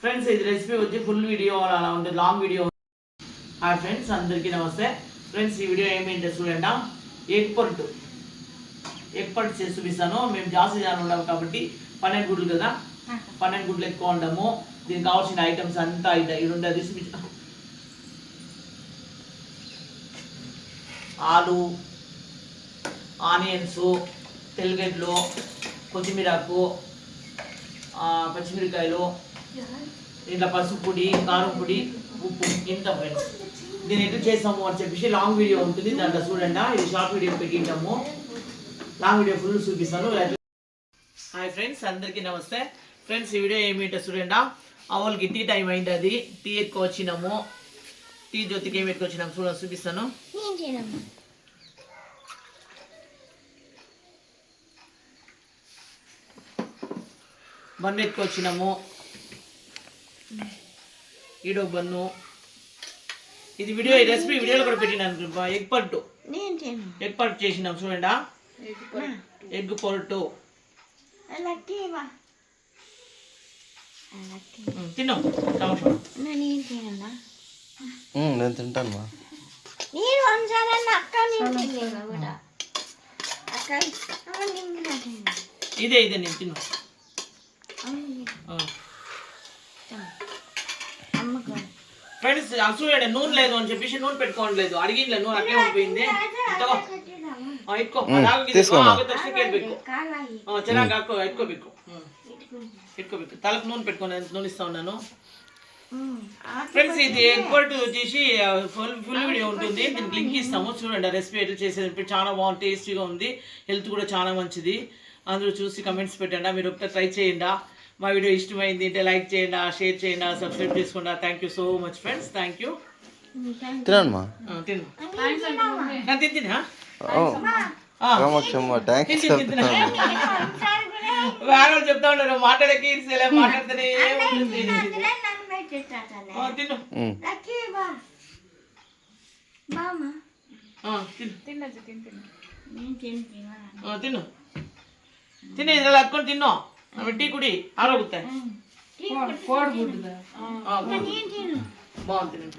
Friends ఇది recipe వచ్చి full video అలా ఉంది లాంగ్ వీడియో హాయ్ ఫ్రెండ్స్ అందరికీ నమస్తే. ఫ్రెండ్స్ ఈ వీడియో ఏమేంటో చూడండి. ఎగ్ పొట్టు ఎగ్ పొట్టు చేసి చూపిస్తాను. మేము జాస్తి జనం ఉన్నాము కాబట్టి పన్నెండు గుడ్లు కదా? పన్నెండు గుడ్లు ఎక్కువ ఉండము. దీనికి కావాల్సిన ఐటమ్స్ అంతా ఇది ఉండదు చూపించ. ఆలు ఆనియన్స్ తెల్లగడ్డలు కొత్తిమీరకు పచ్చిమిరకాయలు ఇంట్లో పసుపు పొడి కారం పొడి ఉప్పు ఇంత ఫ్రెండ్స్ దీన్ని ఎట్లా చేస్తాము అని చెప్పేసి లాంగ్ వీడియో ఉంటుంది. దాంట్లో చూడండి? ఇది షార్ట్ వీడియో పెట్టింటాము. లాంగ్ వీడియో ఫుల్ చూపిస్తాను. హాయ్ ఫ్రెండ్స్ అందరికీ నమస్తే. ఫ్రెండ్స్ ఈ వీడియో ఏమిటో చూడండి? అవల్కి టీ టైం అయింది అది టీ ఎత్తుకు వచ్చినాము. టీ జ్యోతికి ఏమి ఎత్తుకు వచ్చినాము చూడండి చూపిస్తాను. బన్ను ఎత్తుకొచ్చినాము ఈడో బన్ను. ఇది వీడియో ఈ రెసిపీ వీడియోలో కూడా పెట్టినాను ఎగ్ పట్టు. ఎగ్ పట్టు చేసినాం చూడండి? ఎగ్ పొట్టు. తిన్నాం. నేను తినన్నా ఉమ్, నేను తింటాను మా. నేను అక్క అక్క తిన్నా ఇదే ఇదే నేను తిన్నాం ఫ్రెండ్స్ చూడండి నూనె లేదు అని చెప్పేసి నూనె పెట్టుకోవడం లేదు అడిగింది నూనె అట్లే ఉండిపోయింది. చిరాకు ఎత్తుకో పెట్టుకో. తలకు నూనె పెట్టుకొని నూనె ఇస్తా ఉన్నాను. ఫ్రెండ్స్ ఇది ఎగ్బర్ట్ వచ్చేసి ఫుల్ ఫుల్ వీడియో ఉంటుంది. దీనికి లింక్ ఇస్తాము. చూడండి రెసిపీ ఎట్లా చేసేది. చాలా బాగుంది టేస్టీగా ఉంది. హెల్త్ కూడా చాలా మంచిది. అందరూ చూసి కమెంట్స్ పెట్టండి. మీరు ఒకటి ట్రై చేయండి. మా వీడియో ఇష్టమైంది అంటే లైక్ చేయండి షేర్ చేయండి సబ్స్క్రైబ్ చేసుకోండి. Thank you so much friends thank you తినండి మా తిను. నా తిని తినా ఓ. ఆ, కామాక్షమ్మ థ్యాంక్స్. వేరే వాళ్ళు చెప్తా ఉన్నారు మాట్లాడకి ఇడిసేలే మాట్లాడితేనే తిను బామ్మ. ఆ, తిను. నేను తిని ఇలా హత్కొని తిన్నో ఆమె టీ కుడి ఆరోగుతాయి నేను తిను బాగుంది తినండి.